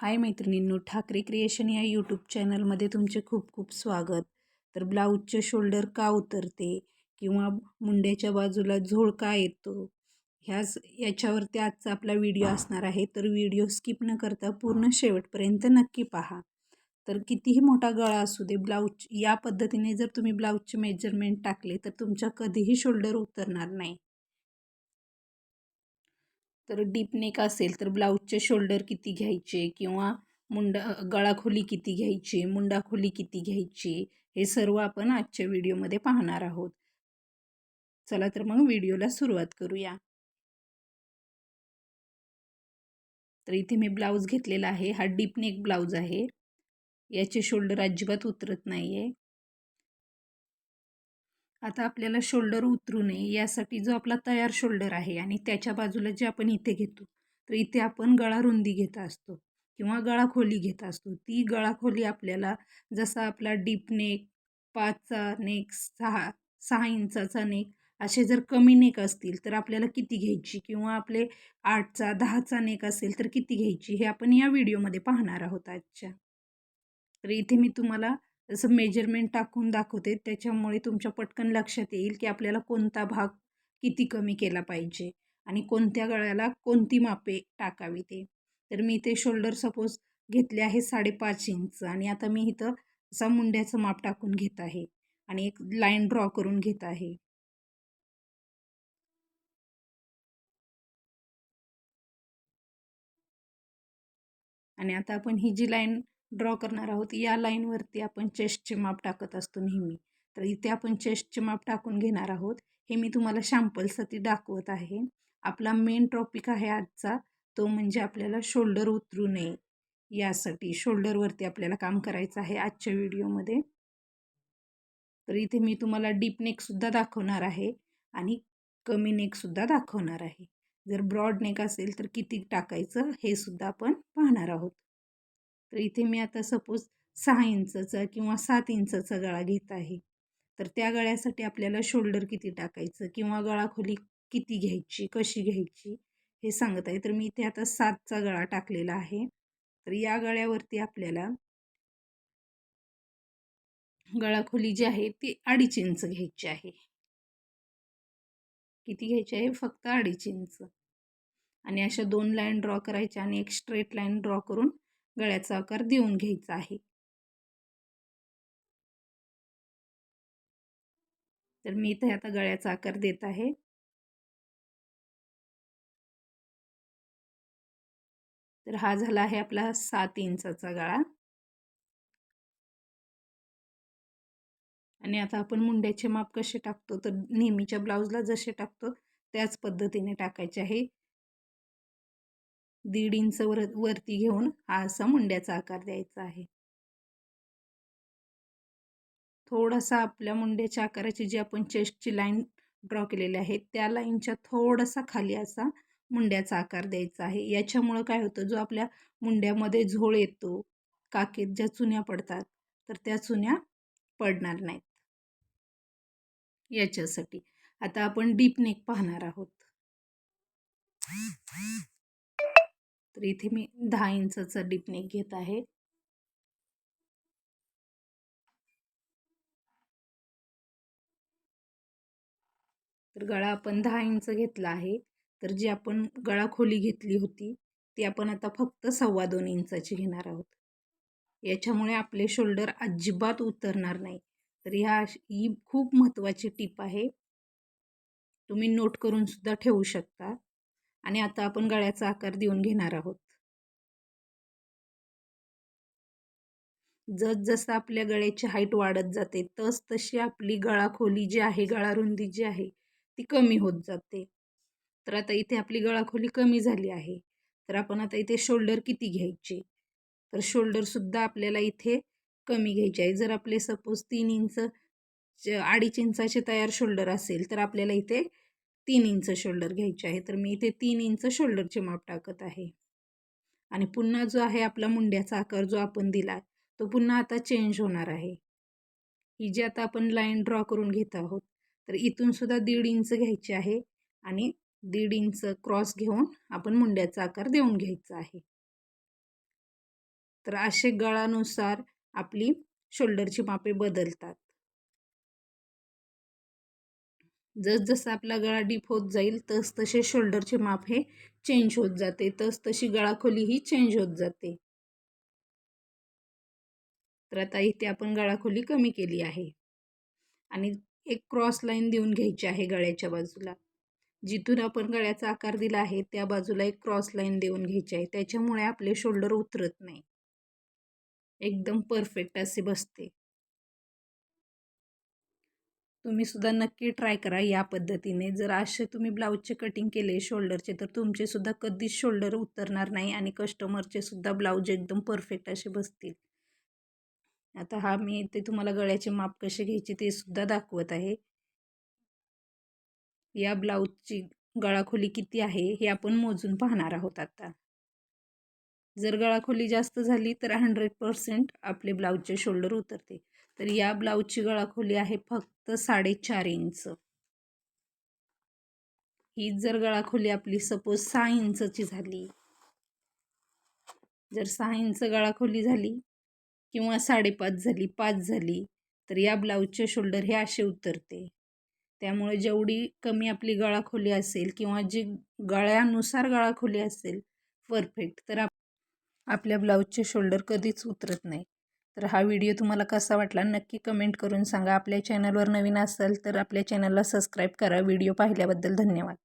हाय मैत्रिणींनो ठाकरे क्रिएशन या यूट्यूब चॅनलमध्ये तुमचे खूप खूप स्वागत. तर ब्लाऊजचे शोल्डर का उतरते किंवा मुंड्याच्या बाजूला झोळ का येतो? ह्याच याच्यावरती आजचा आपला व्हिडिओ असणार आहे. तर व्हिडिओ स्किप न करता पूर्ण शेवटपर्यंत नक्की पहा. तर कितीही मोठा गळा असू दे ब्लाऊज या पद्धतीने जर तुम्ही ब्लाऊजचे मेजरमेंट टाकले तर तुमच्या कधीही शोल्डर उतरणार नाही. तर डीप नेक असेल तर ब्लाऊजचे शोल्डर किती घ्यायचे किंवा मुंडा गळाखोली किती घ्यायची मुंडा खोली किती घ्यायची हे सर्व आपण आजच्या व्हिडिओमध्ये पाहणार आहोत. चला तर मग व्हिडिओला सुरुवात करूया. तर इथे मी ब्लाऊज घेतलेला आहे. हा डीप नेक ब्लाऊज आहे. याचे शोल्डर अजिबात उतरत नाही आहे आता आपल्याला शोल्डर उतरू नये यासाठी जो आपला तयार शोल्डर आहे आणि त्याच्या बाजूला जे आपण इथे घेतो तर इथे आपण गळा रुंदी घेत असतो किंवा गळा खोली घेत असतो. ती गळा खोली आपल्याला जसा आपला डीप नेक पाचचा नेक सहा सहा इंचाचा नेक असे जर कमी नेक असतील तर आपल्याला किती घ्यायची किंवा आपले आठचा दहाचा नेक असेल तर किती घ्यायची हे आपण या व्हिडिओमध्ये पाहणार आहोत आजच्या. तर इथे मी तुम्हाला असं मेजरमेंट टाकून दाखवते त्याच्यामुळे तुमच्या पटकन लक्षात येईल की आपल्याला कोणता भाग किती कमी केला पाहिजे आणि कोणत्या गळ्याला कोणती मापे टाकावी ते. तर मी ते शोल्डर सपोज घेतले आहे साडेपाच इंच आणि आता मी इथं असा मुंड्याचं माप टाकून घेत आहे आणि एक लाईन ड्रॉ करून घेत आहे. आणि आता आपण ही जी लाईन ड्रॉ करणार आहोत. या लाईनवरती आपण चेस्टचे माप टाकत असतो नेहमी. तर इथे आपण चेस्टचे माप टाकून घेणार आहोत. हे मी तुम्हाला शॅम्पलसाठी दाखवत आहे. आपला मेन टॉपिक आहे आजचा. तो म्हणजे आपल्याला शोल्डर उतरू नये. यासाठी शोल्डरवरती आपल्याला काम करायचं आहे आजच्या व्हिडिओमध्ये तर इथे मी तुम्हाला डीप नेकसुद्धा दाखवणार आहे आणि कमी नेकसुद्धा दाखवणार आहे. जर ब्रॉड नेक असेल तर किती टाकायचं हे सुद्धा आपण पाहणार आहोत. तर इथे मी आता सपोज सहा इंचचा किंवा सात इंचचा गळा घेत आहे. तर त्या गळ्यासाठी आपल्याला शोल्डर किती टाकायचं किंवा गळा खोली किती घ्यायची कशी घ्यायची हे सांगत आहे. तर मी इथे आता सातचा गळा टाकलेला आहे. तर या गळ्यावरती आपल्याला गळा खोली जी आहे ती अडीच इंच घ्यायची आहे. किती घ्यायची आहे? फक्त अडीच इंच. आणि अशा दोन लाईन ड्रॉ करायच्या आणि एक स्ट्रेट लाईन ड्रॉ करून गळ्याचा आकार देऊन घ्यायचा आहे. तर मी इथे आता गळ्याचा आकार देत आहे. तर हा झाला आहे आपला सात इंचाचा गळा. आणि आता आपण मुंड्याचे माप कसे टाकतो? तर नेहमीच्या ब्लाऊजला जसे टाकतो त्याच पद्धतीने टाकायचे आहे. दीड इंच वर वरती घेऊन हा असा मुंड्याचा आकार द्यायचा आहे. थोडासा आपल्या मुंड्याच्या आकाराची जी आपण चेस्टची लाईन ड्रॉ केलेली आहे त्या लाईनच्या थोडासा खाली असा मुंड्याचा आकार द्यायचा आहे. याच्यामुळं काय होतं जो आपल्या मुंड्यामध्ये झोळ येतो काकेत ज्या चुन्या पडतात तर त्या चुन्या पडणार नाहीत. याच्यासाठी. आता आपण डीप नेक पाहणार आहोत. तर इथे मी दहा इंचाचा डीपनेक घेत आहे. तर गळा आपण दहा इंच घेतला आहे. तर जी आपण गळा खोली घेतली होती ती आपण आता फक्त सव्वा दोन इंचाची घेणार आहोत. याच्यामुळे आपले शोल्डर अजिबात उतरणार नाही. तर ह्या ही खूप महत्त्वाची टीप आहे. तुम्ही नोट करून सुद्धा ठेवू शकता. आणि आता आपण गळ्याचा आकार देऊन घेणार आहोत. जसजसं आपल्या गळ्याची हाईट वाढत जाते तस तशी आपली गळा खोली जी आहे गळा रुंदी जी आहे ती कमी होत जाते. तर आता इथे आपली गळा खोली कमी झाली आहे. तर आपण आता इथे शोल्डर किती घ्यायचे? तर शोल्डरसुद्धा आपल्याला इथे कमी घ्यायचे आहे. जर आपले सपोज तीन इंच अडीच इंचाचे तयार शोल्डर असेल तर आपल्याला इथे तीन इंच शोल्डर घ्यायचे आहे तर मी इथे तीन इंच शोल्डरचे माप टाकत आहे. आणि पुन्हा जो आहे आपला मुंड्याचा आकार जो आपण दिला तो पुन्हा आता चेंज होणार आहे. ही जी आता आपण लाईन ड्रॉ करून घेत आहोत तर इथून सुद्धा दीड इंच घ्यायची आहे आणि दीड इंच क्रॉस घेऊन आपण मुंड्याचा आकार देऊन घ्यायचा आहे. तर असे गळानुसार आपली शोल्डरची मापे बदलतात. जसजसं आपला गळा डीप होत जाईल तस तसे शोल्डरचे माप हे चेंज होत जाते. तस तशी गळाखोली ही चेंज होत जाते. तर आता इथे आपण गळाखोली कमी केली आहे. आणि एक क्रॉस लाईन देऊन घ्यायची आहे गळ्याच्या बाजूला. जिथून आपण गळ्याचा आकार दिला आहे त्या बाजूला एक क्रॉस लाईन देऊन घ्यायची आहे. त्याच्यामुळे आपले शोल्डर उतरत नाही. एकदम परफेक्ट असे बसते. तुम्ही सुद्धा नक्की ट्राय करा या पद्धतीने. जर असे तुम्ही ब्लाऊजचे कटिंग केले शोल्डरचे तर तुमचे सुद्धा कधीच शोल्डर उतरणार नाही आणि कस्टमरचे सुद्धा ब्लाऊज एकदम परफेक्ट असे बसतील. आता हा मी ते तुम्हाला गळ्याचे माप कसे घ्यायचे ते सुद्धा दाखवत आहे. या ब्लाऊजची गळाखोली किती आहे हे आपण मोजून पाहणार आहोत आता. जर गळाखोली जास्त झाली तर हंड्रेड पर्सेंट आपले ब्लाऊजचे शोल्डर उतरते. तर या ब्लाऊजची गळाखोली आहे फक्त साडेचार इंच. ही जर गळाखोली आपली सपोज सहा इंचची झाली जर सहा इंच गळाखोली झाली किंवा साडेपाच झाली पाच झाली तर या ब्लाऊजचे शोल्डर हे असे उतरते. त्यामुळे जेवढी कमी आपली गळाखोली असेल किंवा जी गळ्यानुसार गळाखोली असेल परफेक्ट तर आप आपल्या ब्लाऊजचे शोल्डर कधीच उतरत नाही. तर हा व्हिडिओ तुम्हाला कसा वाटला नक्की कमेंट करून सांगा. आपल्या चॅनलवर नवीन असाल तर आपल्या चॅनलला सबस्क्राईब करा. व्हिडिओ पाहिल्याबद्दल धन्यवाद.